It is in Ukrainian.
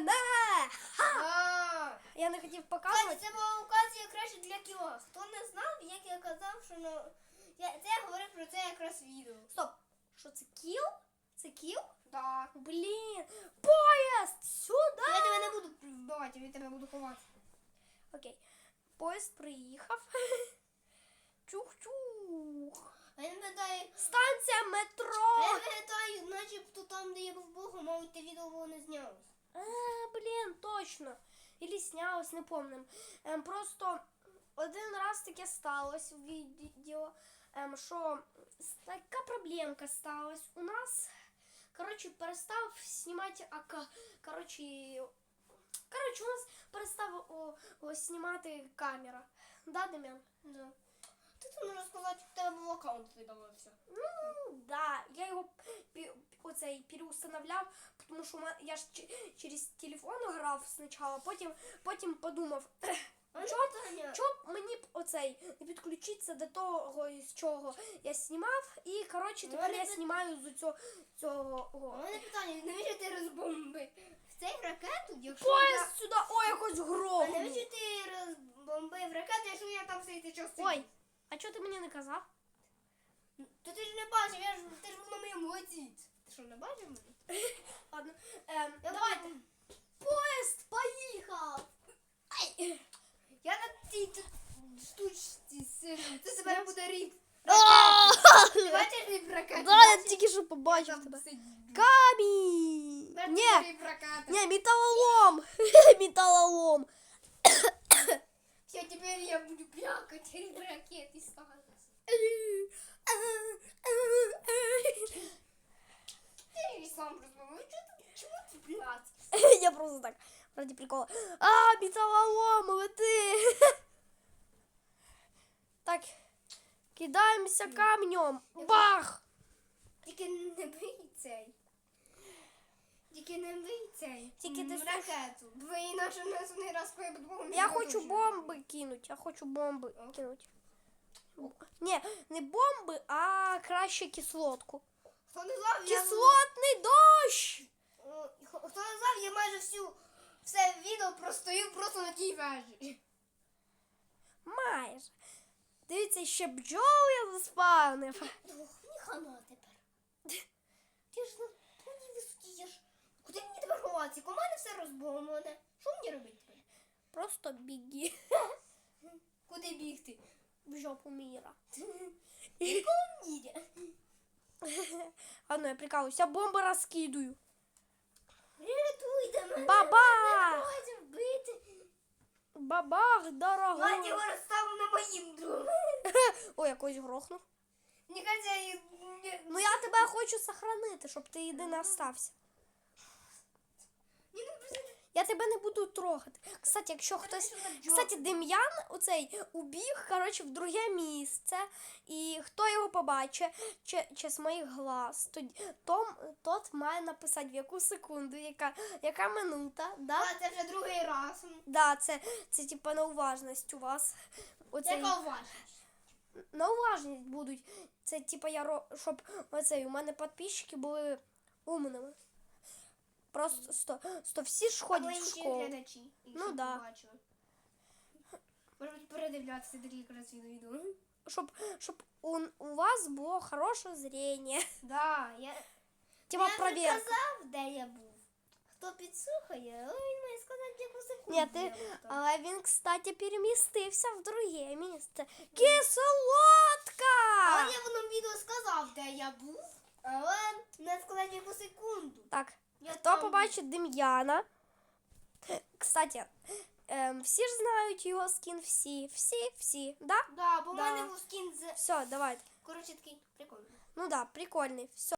мене! А, Я не хотів показувати. це була локація краще для кіла. Хто не знав, як я казав, що на... я, це я говорив про це якраз відео. Стоп! Що це кіл? Це кіл? Так. Блін! Поїзд! Сюди! Я тебе не буду вбивати, я тебе буду ховати. Окей. Поїзд приїхав. Чух-чух. А я не пам'ятаю, Станція а я метро! пам'ятаю, начебто там, де я був Богом, мабуть, те відео було не знялось. А, блін, точно. Ілі снялось, не помним. Ем, просто один раз таке сталося в відео, ем, що с- така проблемка сталась. У нас, коротше, перестав знімати АК. Коротше, коротше, у нас перестав о, о, знімати камера. Да, Дем'ян? Да. Ти тут можна сказати, в тебе був аккаунт видавався. Ну, да, я його пі- оцей переустанавливав, тому що я ж через телефон грав спочатку, потім, потім подумав, Чого мені б оцей не підключитися до того, з чого я знімав, і коротше тепер я знімаю з цього У цього. мене питання, навіщо ти розбомбив цей ракету, якщо Поїзд сюди, ой, якось я... А навіщо ти розбомбив ракету, якщо я там все цей час Ой, а чого ти мені не казав? То ти ж не бачив, я ж ти ж на моєму лиці. Ти що, не бачив мене? Ладно, ем, Я давайте. бачив. Поїзд поїхав. Ай. Я на цій тут штучці сижу. Це тебе буде рік. Ти бачиш рік ракети? Да, я Бачиш? тільки що побачив Там тебе. сидю. Камінь! Тепер Ні, тебе рік ракети. ні, металолом! Металолом! Все, тепер я буду плакати, рік ракети просто так, ради прикола. А, металолом, лети! Так, кидаємося камнем. Бах! Тільки не бий цей. Тільки не бий цей. Тільки ти ракету. Бо інакше нас не раз будемо. Я хочу бомби кинуть, я хочу бомби кинуть. Ні, не бомби, а краще кислотку. Кислотний дощ! О, Хто не знав, я майже всю все відео простою просто на тій вежі. Майже. Дивіться, ще бджол я заспавнив. Ох, мені хана тепер. Ти ж на повній висоті є ж. Куди мені тепер ховатися? У мене все розбомблене. Що мені робити тепер? Просто біги Куди бігти? в жопу міра. Ні. Ладно, я прикалываюсь, я бомби розкидую. Бабах! Бабах, Ладно, дорогой. його розставив на моїм другу. Ой, якось грохнув. Мені кажеться, я... Ну я тебе хочу сохранити, щоб ти єдиний остався. Я тебе не буду трогати. Кстати, якщо хтось. Кстати, Дем'ян оцей убіг, коротше, в друге місце. І хто його побачить, чи, чи з моїх глаз, то, том, тот має написати в яку секунду, яка, яка минута. Да? А, це вже другий раз. Да, це, це типа неуважність у вас. Оцей, Яка уважність? неуважність будуть. Це типа я щоб оцей, у мене підписчики були умними. Просто сто, сто всі ж ходять в школу. глядачі. і Ну да. побачили. Може передивлятися декілька разів відео. Щоб, щоб у, у вас було хороше зрення. Да, я... Типа я проверка. казав, де я був. Хто підслухає, але він має сказати, яку секунду. Ні, ти, я був там. але він, кстати, перемістився в друге місце. Кислотка! Але я в одному відео сказав, де я був, але не сказав, яку секунду. Так, Я хто там побачить Дем'яна? Кстати, ем, всі ж знають його скін, всі, всі, всі, да? був. Да, бо в Да. мене був скін з... Все, давайте. Коротше, такий прикольний. Ну да, прикольний. Все.